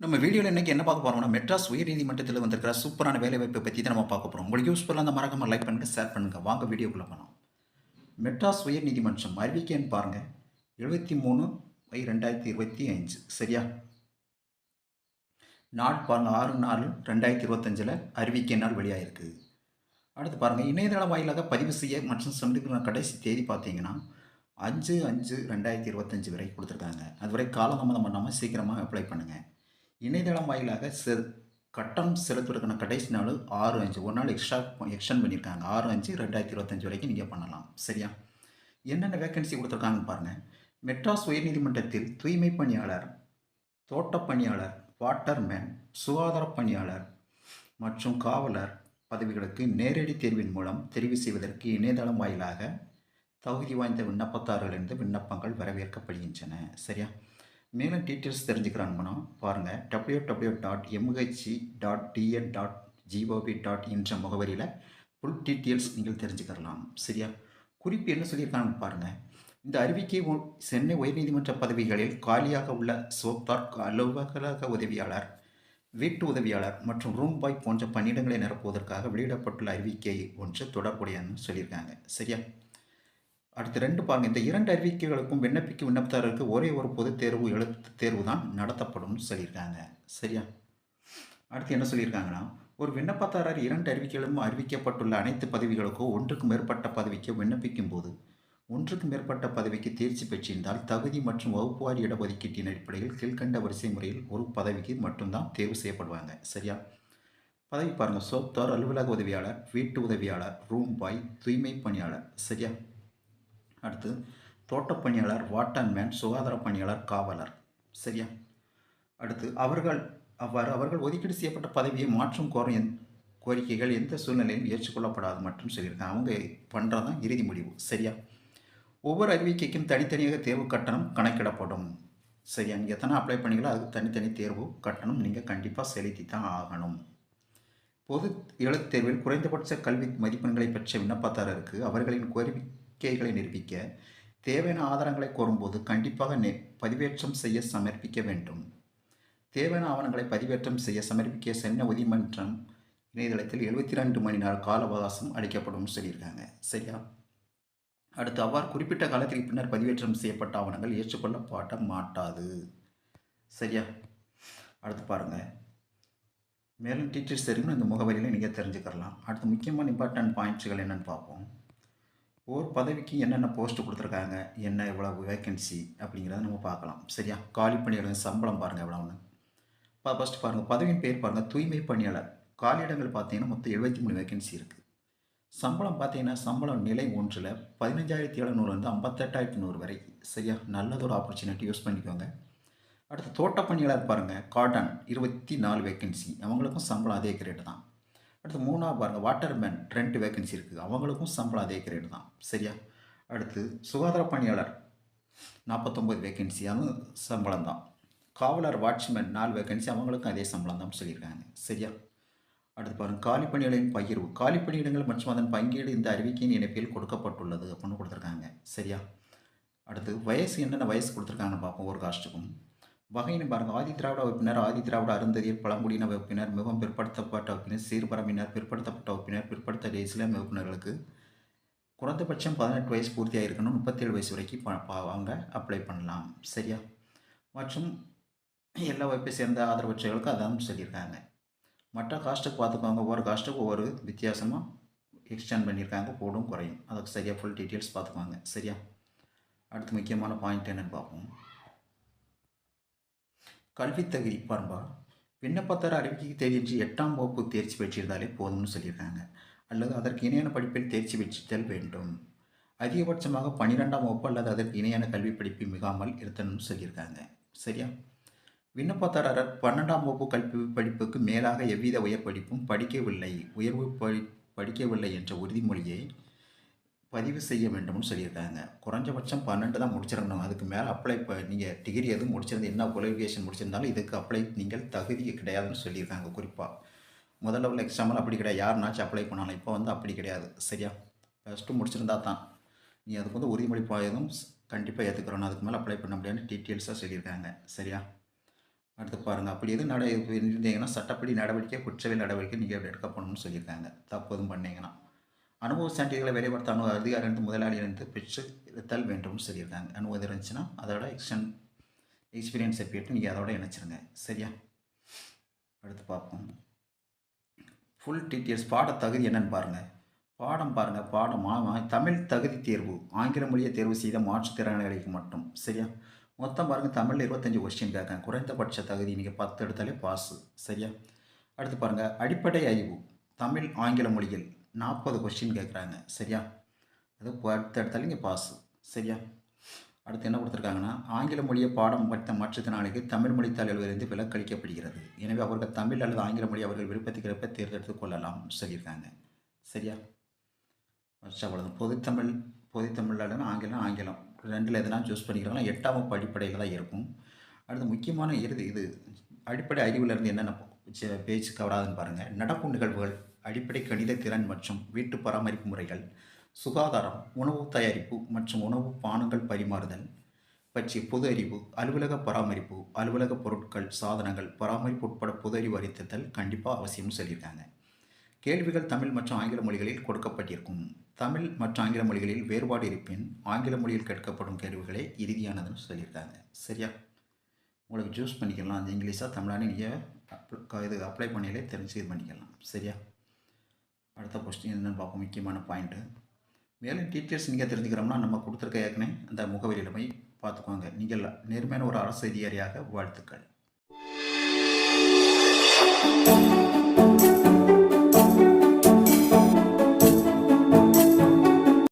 நம்ம வீடியோவில் இன்றைக்கி என்ன பார்க்க போகிறோம்னா மெட்ராஸ் உயர்நீதிமன்றத்தில் வந்திருக்கிற சூப்பரான வேலைவாய்ப்பை பற்றி தான் நம்ம பார்க்க போகிறோம் உங்களுக்கு யூஸ்ஃபுல்லாக அந்த மறக்காமல் லைக் பண்ணுங்கள் ஷேர் பண்ணுங்கள் வாங்க வீடியோக்குள்ளே போகலாம் மெட்ராஸ் உயர்நீதிமன்றம் அறிவிக்கைன்னு பாருங்கள் எழுபத்தி மூணு ஐ ரெண்டாயிரத்தி இருபத்தி அஞ்சு சரியா? நாள் பாருங்கள் ஆறு நாலு ரெண்டாயிரத்தி இருபத்தஞ்சில் அறிவிக்கை நாள் வெளியாகிருக்கு அடுத்து பாருங்கள் இணையதள வாயிலாக பதிவு செய்ய மற்றும் சந்திக்கிற கடைசி தேதி பார்த்தீங்கன்னா அஞ்சு அஞ்சு ரெண்டாயிரத்தி இருபத்தஞ்சி வரை கொடுத்துருக்காங்க. அதுவரை காலதாமதம் பண்ணாமல் சீக்கிரமாக அப்ளை பண்ணுங்கள் இணையதளம் வாயிலாக செ கட்டணம் செலுத்துவதற்கான கடைசி நாள் ஆறு அஞ்சு. ஒரு நாள் எக்ஸ்ட்ரா எக்ஸ்டன் பண்ணியிருக்காங்க. ஆறு அஞ்சு ரெண்டாயிரத்தி இருபத்தஞ்சு வரைக்கும் நீங்கள் பண்ணலாம். சரியா? என்னென்ன வேக்கன்சி கொடுத்துருக்காங்கன்னு பாருங்கள் மெட்ராஸ் உயர்நீதிமன்றத்தில் தூய்மை பணியாளர் தோட்டப் பணியாளர் வாட்டர்மேன் சுகாதார பணியாளர் மற்றும் காவலர் பதவிகளுக்கு நேரடி தேர்வின் மூலம் தெரிவு செய்வதற்கு இணையதளம் வாயிலாக தகுதி வாய்ந்த விண்ணப்பதாரர்களிருந்து விண்ணப்பங்கள் வரவேற்கப்படுகின்றன. சரியா? மேலும் டீட்டெயில்ஸ் தெரிஞ்சுக்கிறாங்கன்னா பாருங்கள் W W dot MHC dot TN dot GOP dot என்ற முகவரியில் ஃபுல் டீட்டெயில்ஸ் நீங்கள் தெரிஞ்சுக்கலாம் சரியா? குறிப்பு என்ன சொல்லியிருக்காங்கன்னு பாருங்கள் இந்த அறிவிக்கை சென்னை உயர்நீதிமன்ற பதவிகளில் காலியாக உள்ள சோப்தார் அலுவலக உதவியாளர் வீட்டு உதவியாளர் மற்றும் ரூம் பாய் போன்ற பணியிடங்களை நிரப்புவதற்காக வெளியிடப்பட்டுள்ள அறிவிக்கை ஒன்று தொடர்புடையன்னு சொல்லியிருக்காங்க. சரியா? அடுத்து ரெண்டு பாருங்க. இந்த இரண்டு அறிவிக்கைகளுக்கும் விண்ணப்பிக்கும் விண்ணப்பதாரருக்கு ஒரே ஒரு பொது தேர்வு எழுத்து தேர்வு தான் நடத்தப்படும்னு சொல்லியிருக்காங்க. சரியா? அடுத்து என்ன சொல்லியிருக்காங்கன்னா ஒரு விண்ணப்பதாரர் இரண்டு அறிவிக்கைகளும் அறிவிக்கப்பட்டுள்ள அனைத்து பதவிகளுக்கோ ஒன்றுக்கு மேற்பட்ட பதவிக்கோ விண்ணப்பிக்கும் போது ஒன்றுக்கு மேற்பட்ட பதவிக்கு தேர்ச்சி பெற்றிருந்தால் தகுதி மற்றும் வகுப்புவாரி இடஒதுக்கீட்டின் அடிப்படையில் கீழ்கண்ட வரிசை முறையில் ஒரு பதவிக்கு மட்டும்தான் தேர்வு செய்யப்படுவாங்க. சரியா? பதவி பாருங்கள் சோப்தார் அலுவலக உதவியாளர் வீட்டு உதவியாளர் ரூம் பாய் தூய்மை பணியாளர். சரியா? அடுத்து தோட்டப் பணியாளர் வாட்டர்மேன் சுகாதார பணியாளர் காவலர். சரியா? அடுத்து அவர்கள் அவ்வாறு அவர்கள் ஒதுக்கீடு செய்யப்பட்ட பதவியை மாற்றம் கோரும் கோரிக்கைகள் எந்த சூழ்நிலையும் ஏற்றுக்கொள்ளப்படாது மற்றும் சொல்லியிருக்காங்க. அவங்க பண்ணுறதான் இறுதி முடிவு. சரியா? ஒவ்வொரு அறிவிக்கைக்கும் தனித்தனியாக தேர்வு கட்டணம் கணக்கிடப்படும். சரியா? நீங்கள் எத்தனை அப்ளை பண்ணீங்களோ அதுக்கு தனித்தனி தேர்வு கட்டணம் நீங்கள் கண்டிப்பாக செலுத்தி தான் ஆகணும். பொது எழுத்துத் தேர்வில் குறைந்தபட்ச கல்வி மதிப்பெண்களை பெற்ற விண்ணப்பதாரருக்கு அவர்களின் கோரிக்கைகளை நிரூபிக்க தேவையான ஆதாரங்களை கோரும்போது கண்டிப்பாக நெ பதிவேற்றம் செய்ய சமர்ப்பிக்க வேண்டும். தேவையான ஆவணங்களை பதிவேற்றம் செய்ய சமர்ப்பிக்க சென்னை உதிமன்றம் இணையதளத்தில் எழுபத்தி ரெண்டு மணி நேர கால அவகாசம் அளிக்கப்படும் சொல்லியிருக்காங்க. சரியா? அடுத்து அவ்வாறு குறிப்பிட்ட காலத்திற்கு பின்னர் பதிவேற்றம் செய்யப்பட்ட ஆவணங்கள் ஏற்றுக்கொள்ளப்பட மாட்டாது. சரியா? அடுத்து பாருங்கள் மேலும் டீச்சர்ஸ் தெரியும் இந்த முகவரியில் நீங்கள் தெரிஞ்சுக்கலாம் அடுத்து முக்கியமான இம்பார்ட்டன்ட் பாயிண்ட்ஸுகள் என்னென்னு பார்ப்போம். ஒவ்வொரு பதவிக்கு என்னென்ன போஸ்ட் கொடுத்துருக்காங்க? என்ன எவ்வளவு வேக்கன்சி அப்படிங்கிறத நம்ம பார்க்கலாம். சரியா? காலி பணியாளர் சம்பளம் பாருங்கள் எவ்வளோன்னு இப்போ ஃபஸ்ட்டு பாருங்கள் பதவியின் பேர் பாருங்கள் தூய்மை பணியாளர். காலியிடங்கள் பார்த்தீங்கன்னா மொத்தம் எழுபத்தி மூணு வேகன்சி இருக்குது சம்பளம் பார்த்தீங்கன்னா சம்பளம் நிலை ஒன்றில் பதினஞ்சாயிரத்தி எழுநூறுலேருந்து ஐம்பத்தெட்டாயிரத்தி நூறு வரை. சரியா? நல்லதோட ஆப்பர்ச்சுனிட்டி யூஸ் பண்ணிக்கோங்க. அடுத்து தோட்ட பணியாளர் பாருங்கள் காட்டன் இருபத்தி நாலு வேக்கன்சி அவங்களுக்கும் சம்பளம் அதே கிரேட்டு தான். அடுத்து மூணாவது பாருங்கள் வாட்டர்மேன் ட்ரெண்ட் வேகன்சி இருக்குது. அவங்களுக்கும் சம்பளம் அதே கிரேடு தான். சரியா? அடுத்து சுகாதார பணியாளர் நாற்பத்தொம்பது வேகன்சி அதுவும் சம்பளம் தான். காவலர் வாட்ச்மேன் நாலு வேக்கன்சி அவங்களுக்கும் அதே சம்பளம் தான் சொல்லியிருக்காங்க. சரியா? அடுத்து பாருங்கள் காலி பணியிடங்களின் பகிர்வு. காலி பணியிடங்கள் மற்றும் அதன் பங்கீடு இந்த அறிவிக்கையின் இணைப்பில் கொடுக்கப்பட்டுள்ளது அப்படின்னு கொடுத்துருக்காங்க. சரியா? அடுத்து வயசு என்னென்ன வயசு கொடுத்துருக்காங்கன்னு பார்ப்போம் ஒரு காஸ்ட்டுக்கும் வகைன்னு பாருங்கள் ஆதி திராவிட வகுப்பினர் ஆதி திராவிட அருந்ததியர் பழங்குடியின வகுப்பினர் மிகவும் பிற்படுத்தப்பட்ட வகுப்பினர் சீர்பரம்பினர் பிற்படுத்தப்பட்ட வகுப்பினர் பிற்படுத்த இஸ்லாமிய வகுப்பினர்களுக்கு குறைந்தபட்சம் பதினெட்டு வயசு பூர்த்தியாக இருக்கணும் முப்பத்தேழு வயசு வரைக்கும் அவங்க அப்ளை பண்ணலாம். சரியா? மற்றும் எல்லா வகுப்பை சேர்ந்த ஆதரவற்றவர்களுக்கு அதான் சொல்லியிருக்காங்க. மற்ற காஸ்ட்டுக்கு பார்த்துக்கோங்க. ஒவ்வொரு காஸ்ட்டுக்கு ஒவ்வொரு வித்தியாசமாக எக்ஸ்டெண்ட் பண்ணியிருக்காங்க. கூடும் குறையும். அதுக்கு சரியாக ஃபுல் டீட்டெயில்ஸ் பார்த்துக்குவாங்க சரியா? அடுத்து முக்கியமான பாயிண்ட் என்னன்னு பார்ப்போம். கல்வித் தகுதி விண்ணப்பத்தார் விண்ணப்பத்தர அறிவிக்கை தேர்ச்சி எட்டாம் வகுப்பு தேர்ச்சி பெற்றிருந்தாலே போதும்னு சொல்லியிருக்காங்க. அல்லது அதற்கு இணையான படிப்பில் தேர்ச்சி பெற்றிருத்தல் வேண்டும். அதிகபட்சமாக பன்னிரெண்டாம் வகுப்பு அல்லது அதற்கு இணையான கல்வி படிப்பு மிகாமல் இருத்தணும்னு சொல்லியிருக்காங்க. சரியா? விண்ணப்பதாரர் பன்னெண்டாம் வகுப்பு கல்வி படிப்புக்கு மேலாக எவ்வித உயர் படிப்பும் படிக்கவில்லை. உயர்வு படி படிக்கவில்லை என்ற உறுதிமொழியை பதிவு செய்ய வேண்டும்னு சொல்லியிருக்காங்க. குறைஞ்சபட்சம் பன்னெண்டு தான் முடிச்சிடணும். அதுக்கு மேலே அப்ளை இப்போ நீங்கள் டிகிரி எதுவும் முடிச்சிருந்து என்ன குவாலிஃபிகேஷன் முடிச்சிருந்தாலும் இதுக்கு அப்ளை நீங்கள் தகுதி கிடையாதுன்னு சொல்லியிருக்காங்க குறிப்பாக முதல்ல உள்ள எக்ஸாம்பிள் அப்படி கிடையாது. யாருனாச்சும் அப்ளை பண்ணாலும். இப்போ வந்து அப்படி கிடையாது. சரியா? ஃபஸ்ட்டு முடிச்சிருந்தா தான். நீ அதுக்கு வந்து உறுதிமொழி பாயதும் கண்டிப்பாக ஏற்றுக்கிறோம் அதுக்கு மேலே அப்ளை பண்ண முடியாதுன்னு டீட்டெயில்ஸாக சொல்லியிருக்காங்க. சரியா? அடுத்து பாருங்கள் அப்படி எதுவும் நட இருந்தீங்கன்னா சட்டப்படி நடவடிக்கை குற்றவியல் நடவடிக்கை நீங்கள் எடுக்கப்படணும்னு சொல்லியிருக்காங்க. தப்பு எதுவும் பண்ணிங்கன்னா. அனுபவ சான்றிதழ்களை வேலைப்படுத்த அனு அதிகாரிலிருந்து முதலாளியிலிருந்து பெற்று இருத்தல் வேண்டும்னு சொல்லியிருக்காங்க. அனுபவம் இருந்துச்சுன்னா அதோட எக்ஸ்டன் எக்ஸ்பீரியன்ஸ் சர்டிஃபிகேட் நீங்கள் அதோட இணைச்சிருங்க. சரியா? அடுத்து பார்ப்போம். ஃபுல் டீட்டெயில்ஸ் பாட தகுதி என்னன்னு பாருங்கள் பாடம் பாருங்கள் பாடம் ஆ- தமிழ் தகுதி தேர்வு. ஆங்கில மொழியை தேர்வு செய்த மாற்றுத்திறனாளிகளுக்கு மட்டும். சரியா? மொத்தம் பாருங்கள் தமிழில் இருபத்தஞ்சி கொஸ்டின் கேட்குறேன் குறைந்தபட்ச தகுதி நீங்கள் பத்து எடுத்தாலே பாஸு சரியா? அடுத்து பாருங்கள் அடிப்படை அறிவு. தமிழ் ஆங்கில மொழியில் நாற்பது கொஸ்டின் கேட்குறாங்க. சரியா? அது பத்து இங்கே பாஸு சரியா? அடுத்து என்ன கொடுத்துருக்காங்கன்னா ஆங்கில மொழியை பாடம் படித்த மாற்றுத்திறனாளிக்கு தமிழ் மொழி தலைவரிலிருந்து விலக்களிக்கப்படுகிறது. எனவே அவர்கள் தமிழ் அல்லது ஆங்கில மொழி அவர்கள் விருப்பத்துக்கிறப்ப தேர்ந்தெடுத்து கொள்ளலாம் சொல்லியிருக்காங்க. சரியா? அவ்வளோதான் பொதுத்தமிழ் பொதுத்தமிழ் அல்லது ஆங்கிலம் ஆங்கிலம். ரெண்டில் எதனா சூஸ் பண்ணிக்கிறாங்கன்னா எட்டாம் அடிப்படையில் தான் இருக்கும். அடுத்து முக்கியமான இறுதி இது. அடிப்படை அறிவிலிருந்து என்னென்ன பேச்சு கவராதுன்னு பாருங்கள் நடப்பு நிகழ்வுகள். அடிப்படை கணித திறன் மற்றும் வீட்டு பராமரிப்பு முறைகள் சுகாதாரம் உணவு தயாரிப்பு மற்றும் உணவு பானங்கள் பரிமாறுதல் பற்றிய பொது அறிவு அலுவலக பராமரிப்பு அலுவலக பொருட்கள் சாதனங்கள் பராமரிப்பு உட்பட பொது அறிவு அறித்தல் கண்டிப்பாக அவசியம்னு சொல்லியிருக்காங்க. கேள்விகள் தமிழ் மற்றும் ஆங்கில மொழிகளில் கொடுக்கப்பட்டிருக்கும். தமிழ் மற்றும் ஆங்கில மொழிகளில் வேறுபாடு இருப்பின் ஆங்கில மொழியில் கேட்கப்படும் கேள்விகளே இறுதியானதுன்னு சொல்லியிருக்காங்க. சரியா? உங்களுக்கு சூஸ் பண்ணிக்கலாம். அது இங்கிலீஷாக தமிழானு நீங்கள் இது அப்ளை பண்ணியிலே தெரிஞ்சு இது பண்ணிக்கலாம். சரியா? அடுத்த கொஸ்டின் என்னென்னு பார்ப்போம். முக்கியமான பாயிண்ட்டு மேலும் டீட்டெயில்ஸ் நீங்கள் தெரிஞ்சுக்கிறோம்னா நம்ம கொடுத்துருக்க ஏற்கனவே அந்த முகவரியில் போய் பார்த்துக்கோங்க. நீங்கள் நேர்மையான ஒரு அரசு அதிகாரியாக வாழ்த்துக்கள்.